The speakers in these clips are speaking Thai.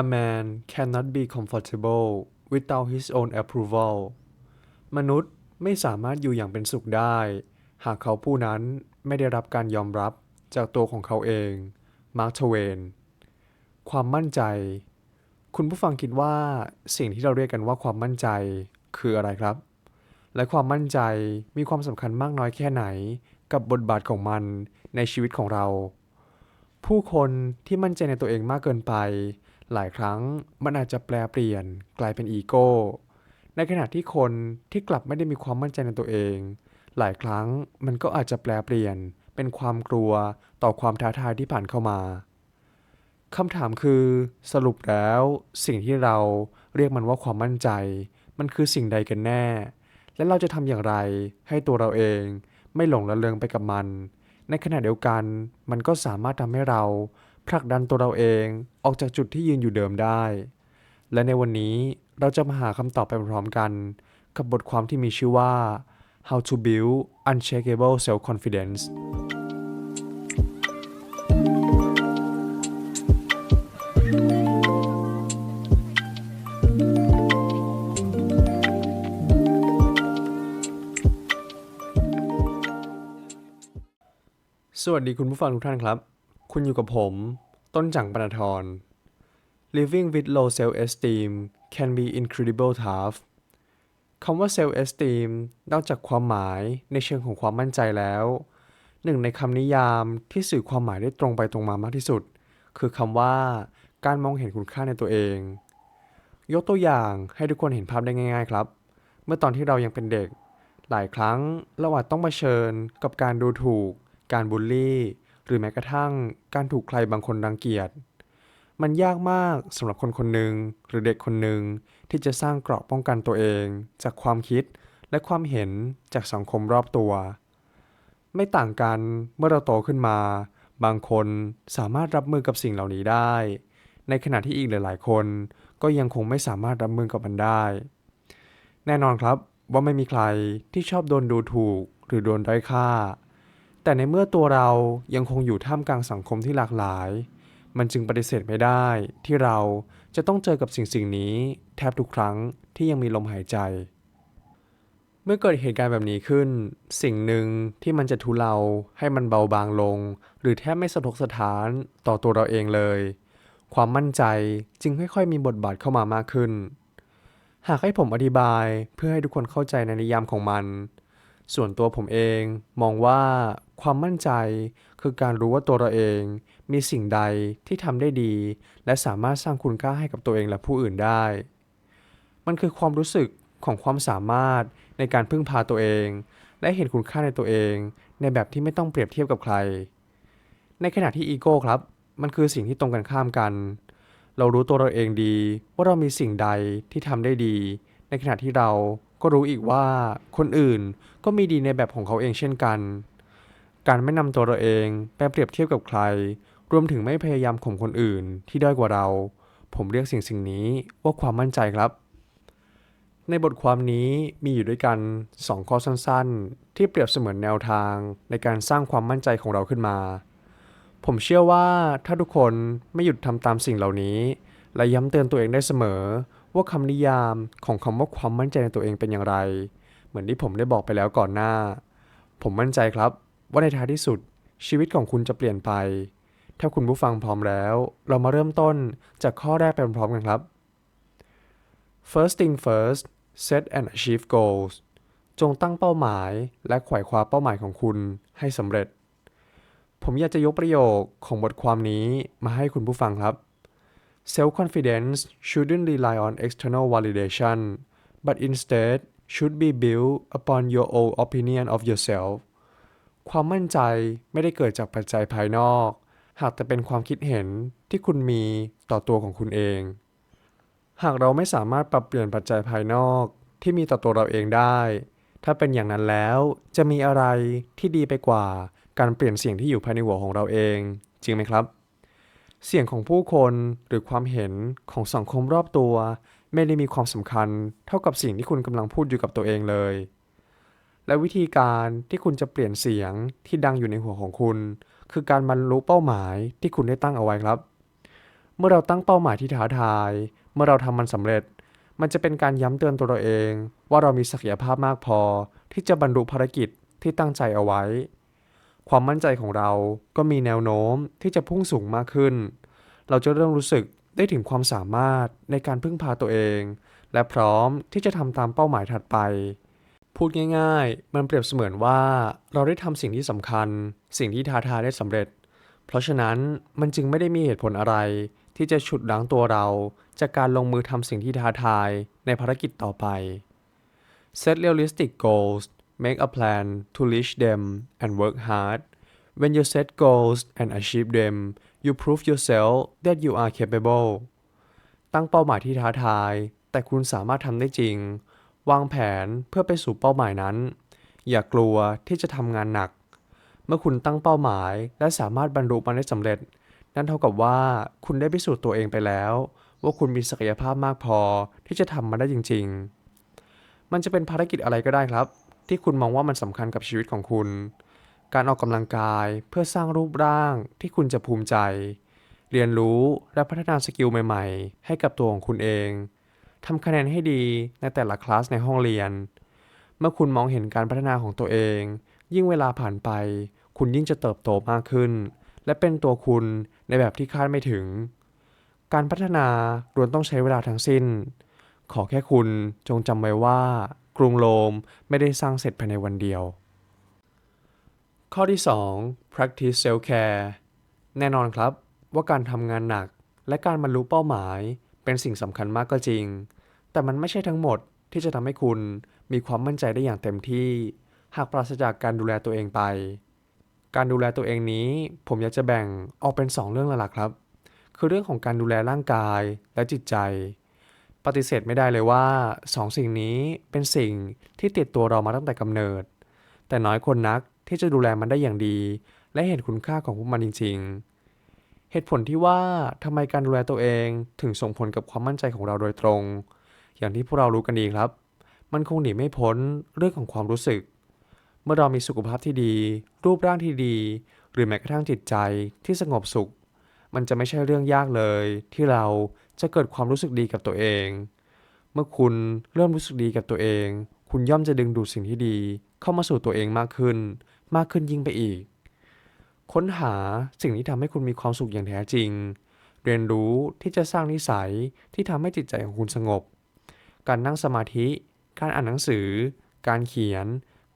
A man cannot be comfortable without his own approval มนุษย์ไม่สามารถอยู่อย่างเป็นสุขได้ หากเขาผู้นั้นไม่ได้รับการยอมรับจากตัวของเขาเอง มาร์คทเวน ความมั่นใจ คุณผู้ฟังคิดว่าสิ่งที่เราเรียกกันว่าความมั่นใจคืออะไรครับ และความมั่นใจมีความสำคัญมากน้อยแค่ไหน กับบทบาทของมันในชีวิตของเรา ผู้คนที่มั่นใจในตัวเองมากเกินไป หลายครั้งมันอาจจะแปลเปลี่ยนกลายเป็นอีโก้ ในขณะที่คนที่กลับไม่ได้มีความมั่นใจในตัวเอง หลายครั้งมันก็อาจจะแปลเปลี่ยนเป็นความกลัวต่อความท้าทายที่ผ่านเข้ามาคำถามคือสรุปแล้วสิ่งที่เราเรียกมันว่าความมั่นใจ มันคือสิ่งใดกันแน่ และเราจะทำอย่างไรให้ตัวเราเองไม่หลงระเริงไปกับมัน ในขณะเดียวกันมันก็สามารถทำให้เรา ผลักดันตัวเราเองออกจากจุดที่ยืนอยู่เดิมได้ และในวันนี้เราจะมาหาคำตอบไปพร้อมกัน กับบทความที่มีชื่อว่า How to Build Unshakable Self-Confidence สวัสดีคุณผู้ฟังทุกท่านครับ คุณอยู่กับผม ต้นจังปนทร Living with low self-esteem can be incredible tough คำว่า self-esteem นอกจากความหมายในเชิงของความมั่นใจแล้ว หนึ่งในคำนิยามที่สื่อความหมายได้ตรงไปตรงมามากที่สุด คือคำว่าการมองเห็นคุณค่าในตัวเอง ยกตัวอย่างให้ทุกคนเห็นภาพได้ง่าย ๆ ครับ เมื่อตอนที่เรายังเป็นเด็ก หลายครั้งเราอาจต้องเผชิญกับการดูถูก การบูลลี่ หรือแม้กระทั่งการถูกใครบางคนรังเกียจ มันยากมากสำหรับคนคนหนึ่งหรือเด็กคนหนึ่งที่จะสร้างเกราะป้องกันตัวเอง จากความคิดและความเห็นจากสังคมรอบตัว ไม่ต่างกันเมื่อเราโตขึ้นมา บางคนสามารถรับมือกับสิ่งเหล่านี้ได้ ในขณะที่อีกหลาย ๆ คนก็ยังคงไม่สามารถรับมือกับมันได้ แน่นอนครับว่าไม่มีใครที่ชอบโดนดูถูกหรือโดนด้อยค่า แต่ในเมื่อตัวเรายังคงอยู่ท่ามกลางสังคมที่หลากหลาย มันจึงปฏิเสธไม่ได้ที่เราจะต้องเจอกับสิ่งสิ่งนี้แทบทุกครั้งที่ยังมีลมหายใจ เมื่อเกิดเหตุการณ์แบบนี้ขึ้น สิ่งหนึ่งที่มันจะทุเลาให้มันเบาบางลง หรือแทบไม่สะทกสถานต่อตัวเราเองเลย ความมั่นใจจึงค่อยๆมีบทบาทเข้ามามากขึ้น หากให้ผมอธิบายเพื่อให้ทุกคนเข้าใจในนิยามของมัน ส่วนตัวผมเองมองว่าความมั่นใจคือการรู้ว่าตัวเราเองมีสิ่งใดที่ทำได้ดี และสามารถสร้างคุณค่าให้กับตัวเองและผู้อื่นได้ มันคือความรู้สึกของความสามารถในการพึ่งพาตัวเอง และเห็นคุณค่าในตัวเอง ในแบบที่ไม่ต้องเปรียบเทียบกับใคร ในขณะที่อีโก้ครับ มันคือสิ่งที่ตรงกันข้ามกัน เรารู้ตัวเราเองดี ว่าเรามีสิ่งใดที่ทำได้ดี ในขณะที่เรา ก็รู้อีกว่าคนอื่นก็มีดีในแบบของเขาเองเช่นกัน การไม่นำตัวเราเองไปเปรียบเทียบกับใคร รวมถึงไม่พยายามข่มคนอื่นที่ด้อยกว่าเรา ผมเรียกสิ่งสิ่งนี้ว่าความมั่นใจครับ ในบทความนี้มีอยู่ด้วยกัน 2 ข้อสั้นๆ ที่เปรียบเสมือนแนวทางในการสร้างความมั่นใจของเราขึ้นมา ผมเชื่อว่าถ้าทุกคนไม่หยุดทำตามสิ่งเหล่านี้ และย้ำเตือนตัวเองได้เสมอ ว่าคำนิยามของคำว่าความมั่นใจในตัวเองเป็นอย่างไร เหมือนที่ผมได้บอกไปแล้วก่อนหน้า ผมมั่นใจครับว่าในท้ายที่สุดชีวิตของคุณจะเปลี่ยนไป ถ้าคุณผู้ฟังพร้อมแล้ว เรามาเริ่มต้นจากข้อแรกไปพร้อมกันครับ First thing first set and achieve goals จงตั้งเป้าหมายและไขว่คว้าเป้าหมายของคุณให้สำเร็จ ผมอยากจะยกประโยคของบทความนี้มาให้คุณผู้ฟังครับ Self-confidence shouldn't rely on external validation, but instead should be built upon your own opinion of yourself. ความมั่นใจไม่ได้เกิดจากปัจจัยภายนอก หากแต่เป็นความคิดเห็นที่คุณมีต่อตัวของคุณเอง หากเราไม่สามารถปรับเปลี่ยนปัจจัยภายนอกที่มีต่อตัวเราเองได้ ถ้าเป็นอย่างนั้นแล้วจะมีอะไรที่ดีไปกว่าการเปลี่ยนเสียงที่อยู่ภายในหัวของเราเอง จริงไหมครับ เสียงของผู้คนหรือความเห็นของสังคมรอบตัว ไม่ได้มีความสำคัญเท่ากับสิ่งที่คุณกำลังพูดอยู่กับตัวเองเลย และวิธีการที่คุณจะเปลี่ยนเสียงที่ดังอยู่ในหัวของคุณ คือการบรรลุเป้าหมายที่คุณได้ตั้งเอาไว้ครับ เมื่อเราตั้งเป้าหมายที่ท้าทาย เมื่อเราทำมันสำเร็จ มันจะเป็นการย้ำเตือนตัวเราเอง ว่าเรามีศักยภาพมากพอ ที่จะบรรลุภารกิจที่ตั้งใจเอาไว้ ความมั่นใจของเราก็มีแนวโน้มที่จะพุ่งสูงมากขึ้น เราจะเริ่มรู้สึกได้ถึงความสามารถในการพึ่งพาตัวเอง และพร้อมที่จะทำตามเป้าหมายถัดไป พูดง่าย ๆ มันเปรียบเสมือนว่าเราได้ทำสิ่งที่สำคัญ สิ่งที่ท้าทายได้สำเร็จ เพราะฉะนั้นมันจึงไม่ได้มีเหตุผลอะไร ที่จะฉุดรั้งตัวเรา จากการลงมือทำสิ่งที่ท้าทายในภารกิจต่อไป Set realistic goals make a plan to reach them and work hard when you set goals and achieve them you prove yourself that you are capable ตั้งเป้าหมายที่ท้าทาย แต่คุณสามารถทำได้จริง วางแผนเพื่อไปสู่เป้าหมายนั้น อย่ากลัวที่จะทำงานหนัก เมื่อคุณตั้งเป้าหมายและสามารถบรรลุมันได้สำเร็จ นั่นเท่ากับว่าคุณได้พิสูจน์ตัวเองไปแล้ว ว่าคุณมีศักยภาพมากพอที่จะทำมันได้จริง ๆ มันจะเป็นภารกิจอะไรก็ได้ครับ ที่คุณมองว่ามันสำคัญกับชีวิตของคุณ การออกกำลังกายเพื่อสร้างรูปร่างที่คุณจะภูมิใจ เรียนรู้และพัฒนาสกิลใหม่ๆ ให้กับตัวของคุณเองทำคะแนนให้ดีในแต่ละคลาสในห้องเรียน เมื่อคุณมองเห็นการพัฒนาของตัวเอง ยิ่งเวลาผ่านไป คุณยิ่งจะเติบโตมากขึ้น และเป็นตัวคุณในแบบที่คาดไม่ถึง การพัฒนาล้วนต้องใช้เวลาทั้งสิ้น ขอแค่คุณจงจำไว้ว่า รุงโรมไม่ได้สร้างเสร็จภายในวันเดียว ข้อที่ 2 practice self care แน่นอนครับว่าการทำงานหนักและการบรรลุเป้าหมายเป็นสิ่งสำคัญมากก็จริง แต่มันไม่ใช่ทั้งหมดที่จะทำให้คุณมีความมั่นใจได้อย่างเต็มที่ หากปราศจากการดูแลตัวเองไป การดูแลตัวเองนี้ ผมอยากจะแบ่งออกเป็น 2 เรื่องหลักๆครับ คือเรื่องของการดูแลร่างกายและจิตใจ ปฏิเสธไม่ได้เลยว่าสองสิ่งนี้เป็นสิ่งที่ติดตัวเรามาตั้งแต่กำเนิด แต่น้อยคนนักที่จะดูแลมันได้อย่างดี และเห็นคุณค่าของพวกมันจริง ๆ เหตุผลที่ว่าทำไมการดูแลตัวเองถึงส่งผลกับความมั่นใจของเราโดยตรง อย่างที่พวกเรารู้กันดีครับ มันคงหนีไม่พ้นเรื่องของความรู้สึก เมื่อเรามีสุขภาพที่ดี รูปร่างที่ดี หรือแม้กระทั่งจิตใจที่สงบสุข มันจะไม่ใช่เรื่องยากเลย ที่เราจะเกิดความรู้สึกดีกับตัวเอง เมื่อคุณเริ่มรู้สึกดีกับตัวเอง คุณย่อมจะดึงดูดสิ่งที่ดี เข้ามาสู่ตัวเองมากขึ้น มากขึ้นยิ่งไปอีก ค้นหาสิ่งที่ทำให้คุณมีความสุขอย่างแท้จริง เรียนรู้ที่จะสร้างนิสัยที่ทำให้จิตใจของคุณสงบ การนั่งสมาธิ การอ่านหนังสือ การเขียน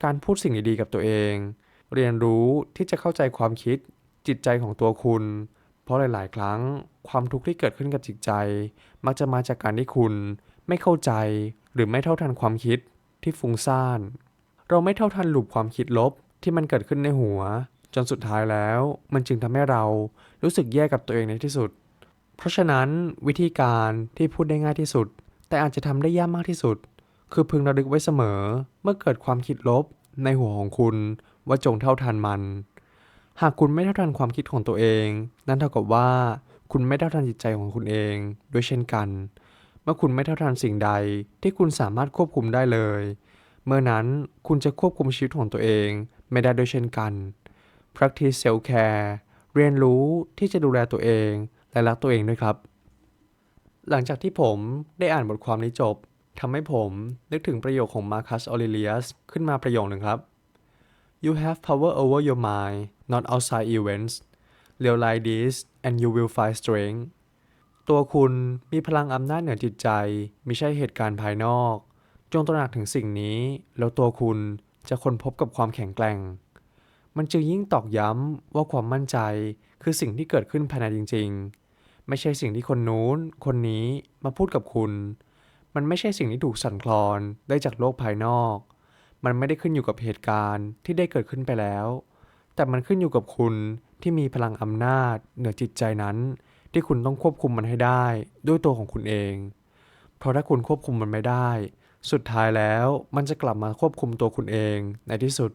การพูดสิ่งดีๆกับตัวเอง เรียนรู้ที่จะเข้าใจความคิดจิตใจของตัวคุณ เพราะหลาย ๆ ครั้งความทุกข์ที่เกิดขึ้นกับจิตใจ มักจะมาจากการที่คุณไม่เข้าใจ หรือไม่เท่าทันความคิดที่ฟุ้งซ่าน เราไม่เท่าทันหลูปความคิดลบที่มันเกิดขึ้นในหัว จนสุดท้ายแล้ว มันจึงทำให้เรารู้สึกแย่กับตัวเองในที่สุด เพราะฉะนั้นวิธีการที่พูดได้ง่ายที่สุด แต่อาจจะทำได้ยากมากที่สุด คือพึงระลึกไว้เสมอเมื่อเกิดความคิดลบในหัวของคุณว่าจงเท่าทันมัน หากคุณไม่เท่าทันความคิดของตัวเอง นั่นเท่ากับว่า คุณไม่เท่าทันจิตใจของคุณเองด้วยเช่นกัน เมื่อคุณไม่เท่าทันสิ่งใดที่คุณสามารถควบคุมได้เลย เมื่อนั้นคุณจะควบคุมชีวิตของตัวเองไม่ได้ด้วยเช่นกัน practice self care เรียนรู้ที่จะดูแลตัวเองและรักตัวเองด้วยครับ หลังจากที่ผมได้อ่านบทความนี้จบทำให้ผมนึกถึงประโยคของมาคัสออเ l เลียสขึ้นมาประโยคหนึ่งครับ You have power over your mind not outside events realize this and you will find strength ตัวคุณมีพลังอำนาจเหนือจิตใจไม่ใช่เหตุการณ์ภายนอก จงตระหนักถึงสิ่งนี้ แล้วตัวคุณจะค้นพบกับความแข็งแกร่ง มันจึงยิ่งตอกย้ำว่าความมั่นใจคือสิ่งที่เกิดขึ้นภายในจริง ๆ ไม่ใช่สิ่งที่คนนู้น คนนี้มาพูดกับคุณ มันไม่ใช่สิ่งที่ถูกสั่นคลอนได้จากโลกภายนอก มันไม่ได้ขึ้นอยู่กับเหตุการณ์ที่ได้เกิดขึ้นไปแล้ว แต่มันขึ้นอยู่กับคุณที่มีพลังอำนาจ เหนือจิตใจนั้น ที่คุณต้องควบคุมมันให้ได้ ด้วยตัวของคุณเอง เพราะถ้าคุณควบคุมมันไม่ได้ สุดท้ายแล้วมันจะกลับมาควบคุมตัวคุณเองในที่สุด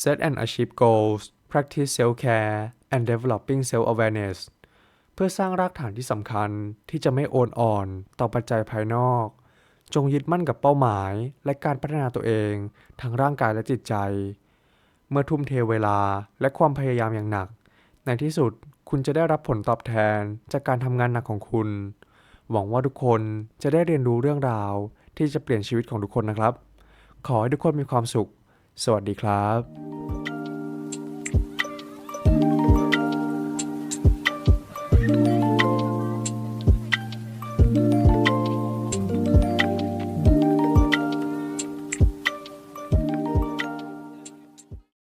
Set and achieve goals practice self-care and developing self-awareness เพื่อสร้างรากฐานที่สำคัญที่จะไม่โอนอ่อนต่อปัจจัยภายนอก จงยึดมั่นกับเป้าหมาย และการพัฒนาตัวเองทั้งร่างกายและจิตใจ เมื่อทุ่มเทเวลาและความพยายามอย่างหนัก ในที่สุดคุณจะได้รับผลตอบแทนจากการทำงานหนักของคุณ หวังว่าทุกคนจะได้เรียนรู้เรื่องราว ที่จะเปลี่ยนชีวิตของทุกคนนะครับ ขอให้ทุกคนมีความสุข สวัสดีครับ